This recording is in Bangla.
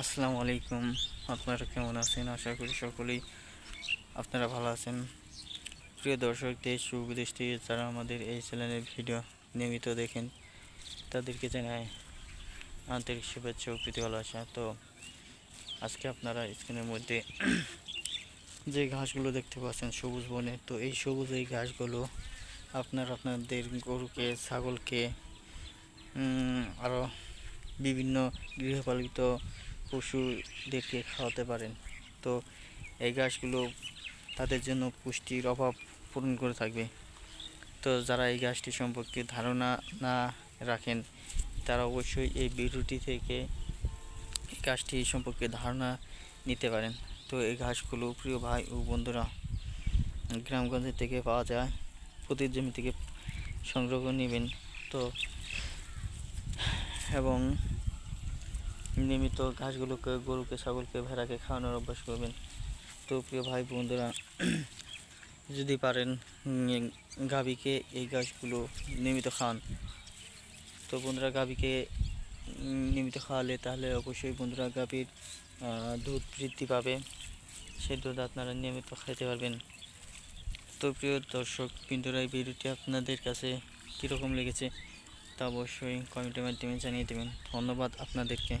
আসসালামু আলাইকুম। আপনারা কেমন আছেন? আশা করি সকলেই আপনারা ভালো আছেন। প্রিয় দর্শক, দেশ ও বিদেশ থেকে যারা আমাদের এই চ্যানেলের ভিডিও নিয়মিত দেখেন, তাদেরকে জানাই আন্তরিক শুভেচ্ছা ও প্রীতি ভালোবাসা তো আজকে আপনারা স্ক্রিনের মধ্যে যে ঘাসগুলো দেখতে পাচ্ছেন, সবুজ বনে তো এই সবুজ এই ঘাসগুলো আপনার আপনাদের গরুকে, ছাগলকে আরও বিভিন্ন গৃহপালিত পশুদেরকে খাওয়াতে পারেন। তো এই ঘাসগুলো তাদের জন্য পুষ্টির অভাব পূরণ করে থাকবে। তো যারা এই গাছটি সম্পর্কে ধারণা না রাখেন, তারা অবশ্যই এই ভিডিওটি থেকে এই গাছটি সম্পর্কে ধারণা নিতে পারেন। তো এই ঘাসগুলো প্রিয় ভাই ও বন্ধুরা, গ্রামগঞ্জ থেকে পাওয়া যায়, প্রতি জমি থেকে সংগ্রহ নেবেন। তো এবং নিয়মিত ঘাসগুলোকে, গরুকে, ছাগলকে, ভেড়াকে খাওয়ানোর অভ্যাস করবেন। তো প্রিয় ভাই বন্ধুরা, যদি পারেন গাভীকে এই ঘাসগুলো নিয়মিত খান তো বন্ধুরা, গাভীকে নিয়মিত খাওয়ালে তাহলে অবশ্যই বন্ধুরা গাভীর দুধ বৃদ্ধি পাবে। সেই দুধ আপনারা নিয়মিত খাইতে পারবেন। তো প্রিয় দর্শক বিন্দুরা এই ভিডিওটি আপনাদের কাছে কীরকম লেগেছে? তা অবশ্যই কমেন্টের মাধ্যমে জানিয়ে দেবেন। ধন্যবাদ আপনাদেরকে।